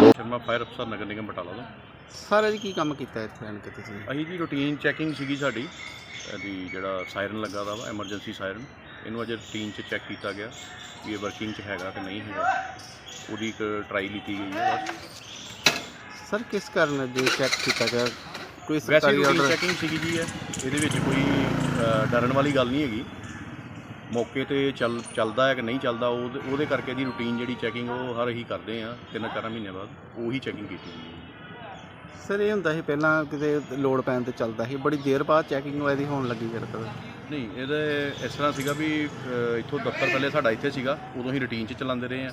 ਦਿਓ ਸ਼ਰਮਾ ਫਾਇਰ ਅਫਸਰ ਨਗਰ ਨਿਗਮ ਬਟਾਲਾ ਤੋਂ। ਸਾਰਾ ਜੀ ਕੀ ਕੰਮ ਕੀਤਾ ਇੱਥੇ ਆਣ ਕੇ ਤੁਸੀਂ? ਅਸੀਂ ਜੀ ਰੂਟੀਨ ਚੈਕਿੰਗ ਸੀਗੀ ਸਾਡੀ। ਇਹਦੀ ਜਿਹੜਾ ਸਾਇਰਨ ਲੱਗਾ ਦਾ ਵਾ ਐਮਰਜੈਂਸੀ ਸਾਇਰਨ ਇਹਨੂੰ ਅਜੇ ਰੂਟੀਨ ਚ ਚੈੱਕ ਕੀਤਾ ਗਿਆ ਵੀ ਇਹ ਵਰਕਿੰਗ ਚ ਹੈਗਾ ਕਿ ਨਹੀਂ ਹੈਗਾ। ਉਹਦੀ ਇੱਕ ਟਰਾਈ ਲਿੱਤੀ ਗਈ ਹੈ। ਸਰ ਕਿਸ ਕਾਰਨ ਜੇ ਚੈੱਕ ਕੀਤਾ ਗਿਆ? ਕੋਈ ਸਰਕਾਰੀ ਆਰਡਰ ਚੈਕਿੰਗ ਸੀਗੀ ਜੀ ਇਹ। ਇਹਦੇ ਵਿੱਚ ਕੋਈ ਡਰਨ ਵਾਲੀ ਗੱਲ ਨਹੀਂ ਹੈਗੀ। ਮੌਕੇ ਤੇ ਚੱਲ ਚੱਲਦਾ ਹੈ ਕਿ ਨਹੀਂ ਚੱਲਦਾ ਉਹਦੇ ਕਰਕੇ ਦੀ ਰੂਟੀਨ ਜਿਹੜੀ ਚੈਕਿੰਗ ਉਹ ਹਰ ਹੀ ਕਰਦੇ ਆ ਤਿੰਨ ਚਾਰ ਮਹੀਨੇ ਬਾਅਦ ਉਹੀ ਚੈਕਿੰਗ ਕੀਤੀ ਹੈ। ਸਰ ਇਹ ਹੁੰਦਾ ਸੀ ਪਹਿਲਾਂ ਕਿਤੇ ਲੋਡ ਪੈਣ ਤੇ ਚੱਲਦਾ ਸੀ। ਬੜੀ ਦੇਰ ਬਾਅਦ ਚੈਕਿੰਗ ਇਹਦੀ ਹੋਣ ਲੱਗੀ ਜਰਕਦ ਨਹੀਂ ਇਹਦੇ ਇਸ ਤਰ੍ਹਾਂ ਸੀਗਾ ਵੀ ਅ, ਇੱਥੋਂ ਦਫ਼ਤਰ ਪਹਿਲੇ ਸਾਡਾ ਇੱਥੇ ਸੀਗਾ। ਉਦੋਂ ਹੀ ਰੂਟੀਨ 'ਚ ਚਲਾਉਂਦੇ ਰਹੇ ਆ।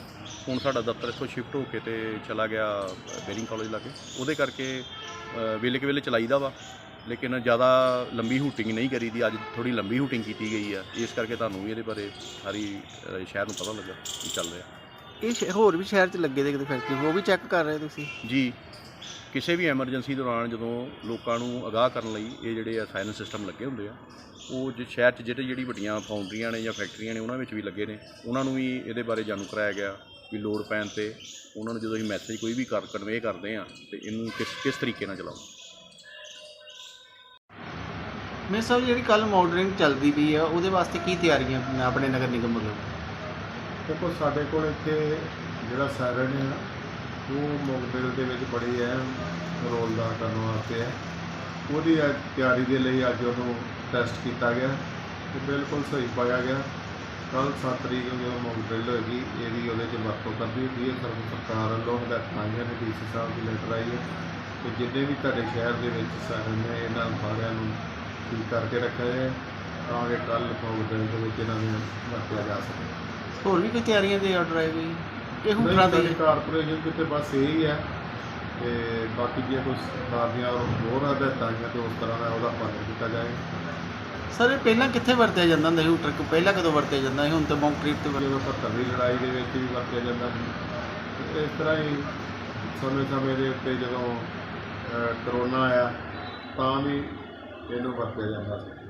ਹੁਣ ਸਾਡਾ ਦਫ਼ਤਰ ਇੱਥੋਂ ਸ਼ਿਫਟ ਹੋ ਕੇ ਤੇ ਚਲਾ ਗਿਆ ਬੇਰਿੰਗ ਕਾਲਜ ਲਾਗੇ। ਉਹਦੇ ਕਰਕੇ ਅ, ਵੇਲੇ ਕੁ ਵੇਲੇ ਚਲਾਈਦਾ ਵਾ। ਲੇਕਿਨ ਜ਼ਿਆਦਾ ਲੰਬੀ ਹੂਟਿੰਗ ਨਹੀਂ ਕਰੀਦੀ। ਅੱਜ ਥੋੜੀ ਲੰਬੀ ਹੂਟਿੰਗ ਕੀਤੀ ਗਈ ਆ। ਇਸ ਕਰਕੇ ਤੁਹਾਨੂੰ ਵੀ ਇਹਦੇ ਬਾਰੇ ਸਾਰੀ ਅ, ਸ਼ਹਿਰ ਨੂੰ ਪਤਾ ਲੱਗਾ ਕੀ ਚੱਲ ਰਿਹਾ। ਇਹ ਸ਼ਹਿ- ਹੋਰ ਵੀ ਸ਼ਹਿਰ 'ਚ ਲੱਗੇ ਦੇ ਕਿਤੇ ਫੈਕਟਰੀ ਉਹ ਵੀ ਚੈੱਕ ਕਰ ਰਹੇ ਤੁਸੀਂ? ਜੀ। ਕਿਸੇ ਵੀ ਐਮਰਜੈਂਸੀ ਦੌਰਾਨ ਜਦੋਂ ਲੋਕਾਂ ਨੂੰ ਅਗਾਹ ਕਰਨ ਲਈ ਇਹ ਜਿਹੜੇ ਆ ਸਾਇਰਨ ਸਿਸਟਮ ਲੱਗੇ ਹੁੰਦੇ ਆ ਉਹ ਜੇ ਸ਼ਹਿਰ 'ਚ ਜਿਹੜੇ ਜਿਹੜੀ ਵੱਡੀਆਂ ਫਾਊਂਡਰੀਆਂ ਨੇ ਜਾਂ ਫੈਕਟਰੀਆਂ ਨੇ ਉਹਨਾਂ ਵਿੱਚ ਵੀ ਲੱਗੇ ਨੇ ਉਹਨਾਂ ਨੂੰ ਵੀ ਇਹਦੇ ਬਾਰੇ ਜਾਣੂ ਕਰਾਇਆ ਗਿਆ ਵੀ ਲੋਡ ਪੈਣ ਤੇ ਉਹਨਾਂ ਨੂੰ ਜਦੋਂ ਅਸੀਂ ਮੈਸੇਜ ਕੋਈ ਵੀ ਕਰ ਕਨਵੇ ਕਰਦੇ ਆ ਤੇ ਇਹਨੂੰ ਕਿਸ ਕਿਸ ਤਰੀਕੇ ਨਾਲ ਚਲਾਓ। ਮੇਰੇ ਸਾਹਿਬ ਜਿਹੜੀ ਕੱਲ ਮਾਡਲਿੰਗ ਚੱਲਦੀ ਪਈ ਆ ਉਹਦੇ ਵਾਸਤੇ ਕੀ ਤਿਆਰੀਆਂ ਆਪਣੇ ਨਗਰ ਨਿਗਮ ਵੱਲੋਂ? ਦੇਖੋ ਸਾਡੇ ਕੋਲ ਇੱਥੇ ਜਿਹੜਾ ਸਾਇਰਨ ਹੈ ਉਹ ਮੁਕਬਲ ਦੇ ਵਿੱਚ ਬੜੀ ਅਹਿਮ ਰੋਲ ਦਾ ਕਰਨ ਵਾਸਤੇ ਹੈ। ਉਹਦੀ ਅੱਜ ਤਿਆਰੀ ਦੇ ਲਈ ਅੱਜ ਉਹਨੂੰ ਟੈਸਟ ਕੀਤਾ ਗਿਆ ਤੇ ਬਿਲਕੁਲ ਸਹੀ ਪਾਇਆ ਗਿਆ। ਕੱਲ 7 ਤਰੀਕ ਨੂੰ ਜਦੋਂ ਮੁਕਬਲ ਹੋਏਗੀ, ਇਹਦੀ ਉਹਦੇ 'ਚ ਵਰਤੋਂ ਕਰਨੀ ਹੁੰਦੀ ਹੈ। ਸਰਵ ਸਰਕਾਰ ਵੱਲੋਂ ਹਦਾਇਤਾਂ ਆਈਆਂ ਨੇ, ਡੀਸੀ ਸਾਹਿਬ ਦੀ ਲੈਟਰ ਆਈ ਹੈ ਕਿ ਜਿੰਨੇ ਵੀ ਤੁਹਾਡੇ ਸ਼ਹਿਰ ਦੇ ਵਿੱਚ ਸਾਇਰਨ ਨੇ, ਇਹਨਾਂ ਸਾਰਿਆਂ ਨੂੰ ਠੀਕ ਕਰਕੇ ਰੱਖਿਆ ਜਾਏ ਤਾਂ ਕਿ ਕੱਲ ਮੁਕਬਲ ਦੇ ਵਿੱਚ ਇਹਨਾਂ ਨੂੰ ਵਰਤਿਆ ਜਾ ਸਕੇ। ਹੋਰ ਵੀ ਕੋਈ ਤਿਆਰੀਆਂ ਦੇ ਆਰਡਰ ਆਏ ਕੋਈ? ਇਹ ਨਹੀਂ ਦੇ। ਕਾਰਪੋਰੇਸ਼ਨ ਕਿਤੇ ਬਸ ਇਹ ਹੀ ਹੈ ਤੇ ਬਾਕੀ ਜੇ ਕੋਈ ਸਰਕਾਰ ਦੀਆਂ ਹੋਰ ਹਦਾਇਤਾਂ ਆਈਆਂ ਤੇ ਉਸ ਤਰ੍ਹਾਂ ਦਾ ਉਹਦਾ ਪਾਲਣ ਕੀਤਾ ਜਾਏ। ਸਰ ਇਹ ਪਹਿਲਾਂ ਕਿੱਥੇ ਵਰਤਿਆ ਜਾਂਦਾ ਹੁੰਦਾ ਸੀ ਹੂਟਰ? ਕੋ ਪਹਿਲਾਂ ਕਦੋਂ ਵਰਤਿਆ ਜਾਂਦਾ ਸੀ? ਹੁਣ ਤਾਂ ਕੰਕਰੀਟ ਤੇ ਵਰ- ਜਦੋਂ ਪੱਤਰ ਦੀ ਲੜਾਈ ਦੇ ਵਿੱਚ ਵੀ ਵਰਤਿਆ ਜਾਂਦਾ ਸੀ। ਤੇ ਇਸ ਤਰ੍ਹਾਂ ਹੀ ਸਮੇਂ ਸਮੇਂ ਦੇ ਉੱਤੇ ਜਦੋਂ ਅਹ, ਕਰੋਨਾ ਆਇਆ ਤਾਂ ਵੀ ਇਹਨੂੰ ਵਰਤਿਆ ਜਾਂਦਾ ਸੀ।